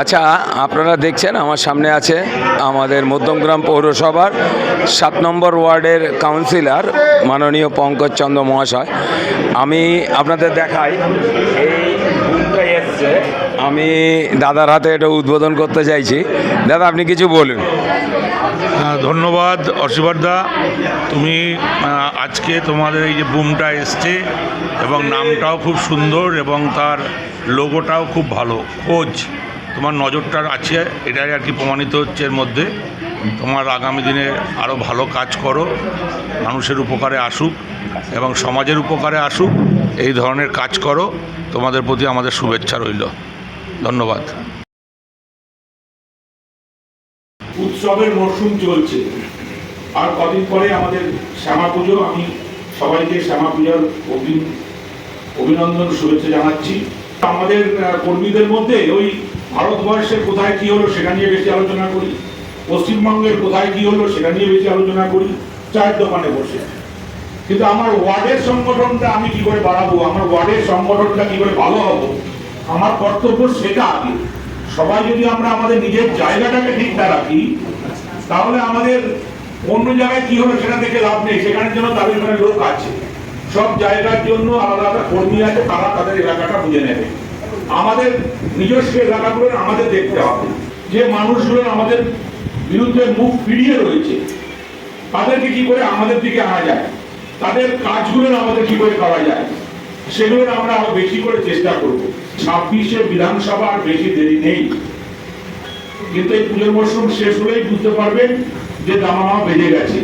আচ্ছা আপনারা দেখছেন, আমার সামনে আছে আমাদের মধ্যমগ্রাম পৌরসভার সাত নম্বর ওয়ার্ডের কাউন্সিলর মাননীয় পঙ্কজ চন্দ্র মহাশয়। আমি আপনাদের দেখাই, এই এসছে। আমি দাদার হাতে এটা উদ্বোধন করতে চাইছি। দাদা, আপনি কিছু বলুন। ধন্যবাদ অসীবর্দা তুমি আজকে তোমাদের এই যে বুমটা এসছে এবং নামটাও খুব সুন্দর এবং তার লোগোটাও খুব ভালো। খোঁজ। তোমার নজরটা আছে, এটাই আর কি প্রমাণিত হচ্ছে এর মধ্যে। তোমার আগামী দিনে আরও ভালো কাজ করো, মানুষের উপকারে আসুক এবং সমাজের উপকারে আসুক, এই ধরনের কাজ করো, তোমাদের প্রতি আমাদের শুভেচ্ছা রইল। ধন্যবাদ। উৎসবের মরশুম চলছে। আর কদিন পরে আমাদের শ্যামা পুজো, আমি সবাইকে শ্যামা পুজোর অভিনন্দন, শুভেচ্ছা জানাচ্ছি। আমাদের কর্মীদের মধ্যে ওই ভারতবর্ষের কোথায় কি হলো সেটা নিয়ে বেশি আলোচনা করি। পশ্চিমবঙ্গের কোথায় কি হলো সেটা নিয়ে বেশি আলোচনা করি। চায়ের দোকানে বসে। কিন্তু আমার ওয়ার্ডের সংগঠনটা আমি কি করে বাড়াবো? আমার ওয়ার্ডের সংগঠনটা কি করে ভালো হব? আমার কর্তব্য সেটা আগে। সবাই যদি আমরা আমাদের নিজের জায়গাটাকে ঠিকঠাক রাখি, তাহলে আমাদের অন্য জায়গায় কি হলো সেটা দেখে লাভ নেই। সেখানের জন্য তাদের এখানে লোক আছে। সব জায়গার জন্য আলাদা আলাদা কর্মী আছে, তারা তাদের এলাকাটা বুঝে নেবে। আমাদের নিজস্ব এলাকাগুলো আমাদের দেখতে হবে। যে মানুষগুলো আমাদের বিরুদ্ধে মুখ ফিরিয়ে রয়েছে, তাদেরকে কি করে আমাদের দিকে আনা যায়? তাদের কাজগুলো আমাদের কি করে করা যায়? সেগুলো আমরা আরও বেশি করে চেষ্টা করব। ছাব্বিশে বিধানসভা আর বেশি দেরি নেই। কিন্তু এই পুজোর মরশুম শেষ হলেই বুঝতে পারবেন যে দামামা বেজে গেছে।